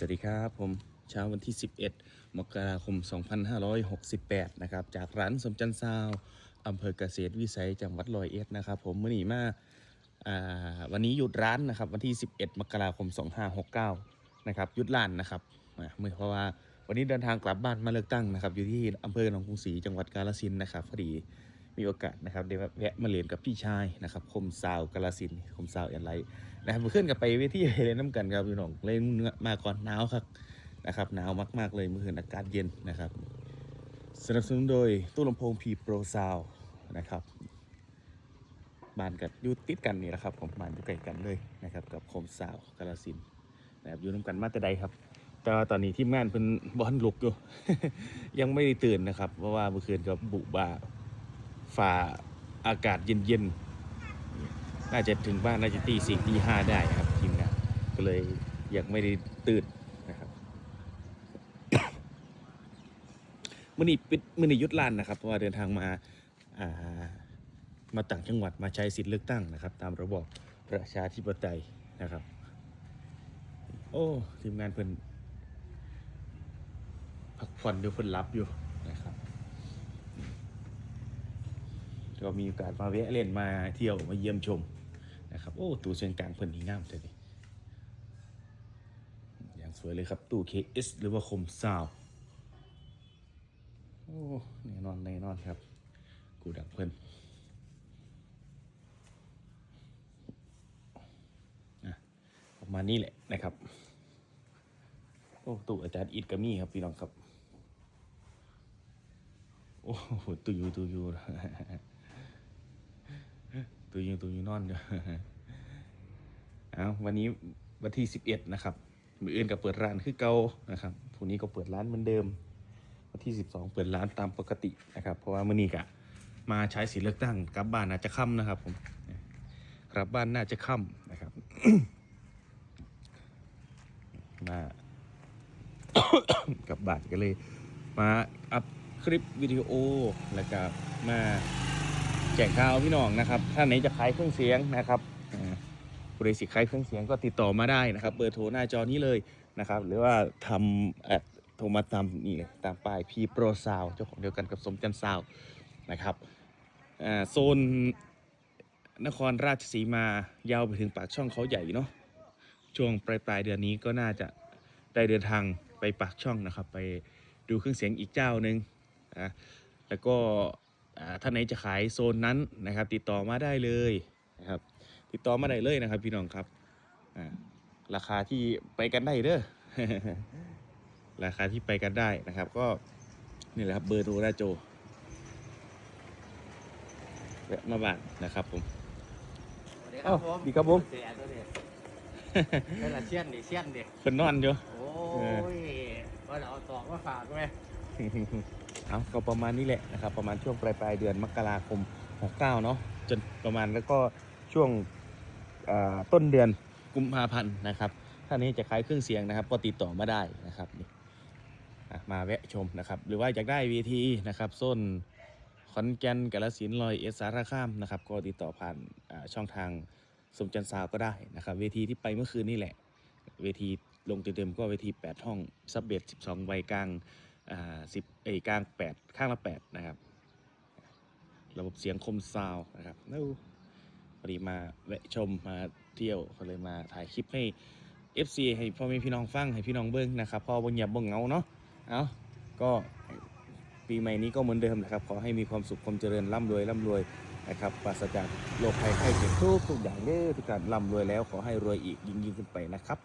สวัสดีครับผมเช้าวันที่ 11 มกราคม 2568 นะครับ จากร้านสมจันทร์ซาวอำเภอเกษตรวิสัยจังหวัดร้อยเอ็ดนะครับผมมื่อนี้มาาวันนี้หยุดร้านนะครับวันที่ 11 มกราคม 2569 นะครับหยุดร้านนะครับเมื่อเพราะว่าวันนี้เดินทางกลับบ้านมาเลือกตั้งนะครับ อยู่ที่อำเภอหนองกรุงศรีจังหวัดกาฬสินธุ์นะครับพอดี มีโอกาสนะครับเดี๋ยวแวะมาเรียนกับพี่ชายนะครับคมซาวกาฬสินคมซาวแอนไลท์นะครับเพื่อนกับไปเวทีเล่นน้ำกันครับพี่น้องเล่นมาก่อนหนาวครับนะครับหนาวมากๆเลยเมื่อคืนอากาศเย็นนะครับสนับสนุนโดยตู้ลำโพงพีโปรซาวนะครับบ้านกับยูติดกันนี่แหละครับผมบ้านอยู่ใกล้กันเลยนะครับกับคมซาวกาลสินนะครับอยู่น้ำกันมาแต่ใดครับ แต่ว่าตอนนี้ทีมงานเป็นบอลลุกอยู่ ยังไม่ได้ตื่นนะครับ เพราะว่าเมื่อคืนก็บุบ่า ฝ่าอากาศเย็นๆ น่าจะถึงบ้านน่าจะตีสี่ตีห้าได้ครับทีมงานก็เลยยังไม่ได้ตื่นนะครับมื่อนี้ปิดมื่อนี้ยุดลานนะครับเพราะว่าเดินทางมาอ่ามาต่างจังหวัดมาใช้สิทธิ์เลือกตั้งนะครับ ตามระบอบประชาธิปไตยนะครับ โอ้ทีมงานเพิ่นพักผ่อนอยู่เพิ่นรับอยู่นะครับ ก็มีโอกาสมาแวะเล่นมาเที่ยวมาเยี่ยมชมนะครับ โอ้ตู้เชียงกลางเพิ่นนี่งามเลยอย่างสวยเลยครับ ตู้ KS หรือว่าคมซาวโอ้แน่นอนแน่นอนครับ กูดังเพิ่นอะประมาณนี้แหละนะครับ โอ้ตู้อาจารย์อิดก็มีครับพี่น้องครับ โอ้ตู้อยูตู้อยู ตัวยิงตัวยิงนอนอยู่เอาวันนี้วันที่สิบเอ็ดนะครับ มืออื่นก็เปิดร้านคือเก่านะครับพรุ่งนี้ก็เปิดร้านเหมือนเดิม วันที่สิบสองเปิดร้านตามปกตินะครับ เพราะว่ามื่อนี้กะมาใช้สิทธิเลือกตั้งกลับบ้านน่าจะค่ำนะครับผมกลับบ้านน่าจะค่ำนะครับมากลับบ้านก็เลย มาอัพคลิปวิดีโอแล้วก็มา แจ้งข่าวพี่น้องนะครับถ้าไหนจะขายเครื่องเสียงนะครับอ่าบริษัทขายเครื่องเสียงก็ติดต่อมาได้นะครับ เบอร์โทรหน้าจอนี้เลยนะครับ หรือว่าทำแอดโทรมาตามนี่เลยตามป้ายพีโปรซาวเจ้าของเดียวกันกับสมจันทร์ซาวนะครับอ่าโซนนครราชสีมายาวไปถึงปากช่องเขาใหญ่เนาะช่วงปลายปลายเดือนนี้ก็น่าจะได้เดินทางไปปากช่องนะครับ ไปดูเครื่องเสียงอีกเจ้าหนึ่งนะแล้วก็ ท่านไหนจะขายโซนนั้นนะครับ ติดต่อมาได้เลยนะครับ ติดต่อมาได้เลยนะครับ พี่น้องครับอ่าราคาที่ไปกันได้เด้อราคาที่ไปกันได้นะครับ ก็นี่แหละครับเบอร์โทรหน้าโจแวะมาบ้านนะครับผมสวัสดีครับผมอ้าวดีครับผมเสียตัวเด็ดเป็นละเชียนดิเชียนดิเพิ่นนอนอยู่โอ้ยว่าเราเอาตอกมาฝากไหม เอาก็ประมาณนี้แหละนะครับ ประมาณช่วงปลายปลายเดือนมกราคม 69 เนาะจนประมาณแล้วก็ช่วงต้นเดือนกุมภาพันธ์นะครับถ้านี้จะขายเครื่องเสียงนะครับ ก็ติดต่อมาได้นะครับนี่มาแวะชมนะครับ หรือว่าอยากได้เวทีนะครับส้นขอนแก่นกาฬสินลอยเอสารคามนะครับ ก็ติดต่อผ่านช่องทางสมจันทร์ซาวก็ได้นะครับ เวทีที่ไปเมื่อคืนนี่แหละ เวทีลงเต็มๆก็เวที 8 ห้องซับเบส12 ใบกลาง สิบเอกลางแปดข้างละแปดนะครับ ระบบเสียงคมซาวนะครับแล้วพอดีมาแวะชมมาเที่ยวก็เลยมาถ่ายคลิปให้ FC ให้พ่อแม่พี่น้องฟังให้พี่น้องเบิ้งนะครับพอบนหยับบนเงาเนาะเอาก็ปีใหม่นี้ก็เหมือนเดิมนะครับ ขอให้มีความสุขความเจริญร่ำรวยร่ำรวยนะครับปราศจากโรคภัยไข้เจ็บทุกทุกอย่างเด้อทุกการร่ำรวยแล้วขอให้รวยอีกยิ่งยิ่งขึ้นไปนะครับ